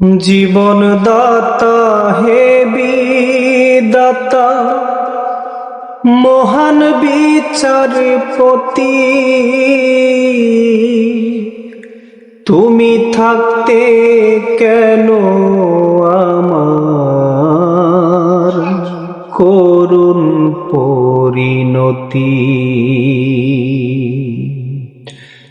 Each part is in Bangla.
জীবন দাতা হে বিদাতা মহান বিচারপতি তুমি থাকতে কেন আমার করুণ পরিণতি?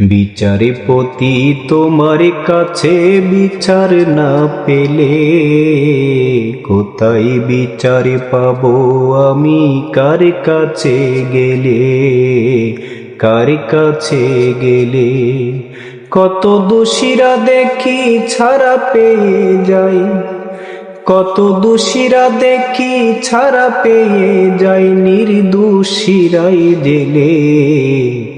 বিচারে পতি তোমার কাছে বিচার না পেলে কোথায় বিচার পাব আমি? কার কাছে গেলে? কার কাছে গেলে? কত দোষীরা দেখি ছাড়া পেয়ে যাই। কত দোষীরা দেখি ছাড়া পেয়ে যাই। নির্দোষীরাই জেলে।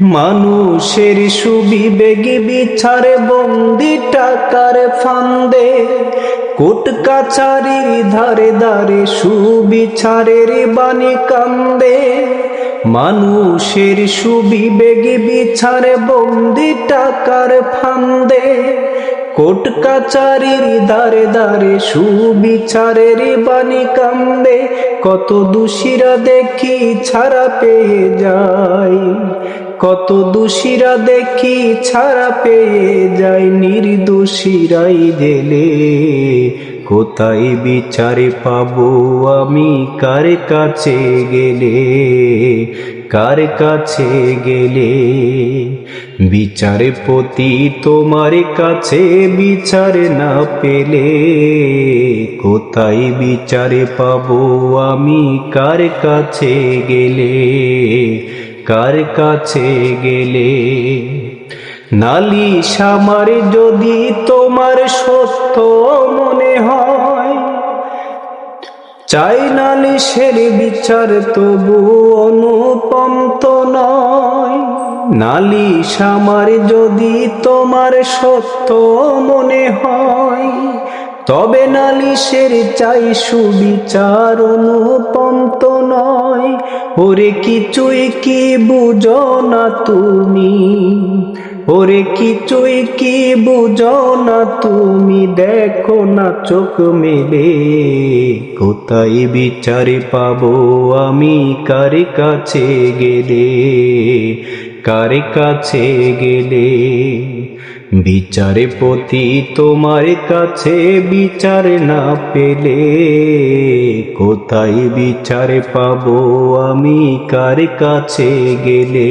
মানুষের সুবিবেগে বিচার বন্দি টাকার ফান্দে, কোট কাছারির ধারে ধারে সুবিচারের বাণী কান্দে। মানুষের সুবিবেগে বিচার বন্দি টাকার ফান্দে কোট কাচারির দারে দারে, সুবিচারের বাণী কান্দে কত দোষীরা দেখি ছাড়া পেয়ে যায়। কত দোষীরা দেখি ছাড়া পেয়ে যায়, নির্দোষীরাই জেলে। কোথায় বিচারে পাবো আমি, কার কাছে গেলে? কার কাছে গেলে? বিচারে পতি তোমার কাছে বিচার না পেলে, কোথায় বিচারে পাবো আমি? কার কাছে গেলে? কার কাছে গেলে? নালিশ আমার যদি তোমার সত্য চাই নালিশের বিচার তবু অনুপন্ত নয়। নালিশ আমার যদি তোমার সত্য মনে হয়, তবে নালিশের চাই সুবিচার অনুপন্ত নয়। ওরে কিছুই কি বুঝো না তুমি? ওরে কিছুই কি বুঝো না তুমি? দেখো না চোখ মেলে। কোথায় বিচারে পাবো আমি? কার কাছে গেলে? কার কাছে গেলে? বিচারে পতি তোমার কাছে বিচার না পেলে। কোথায় বিচারে পাবো আমি? কার কাছে গেলে?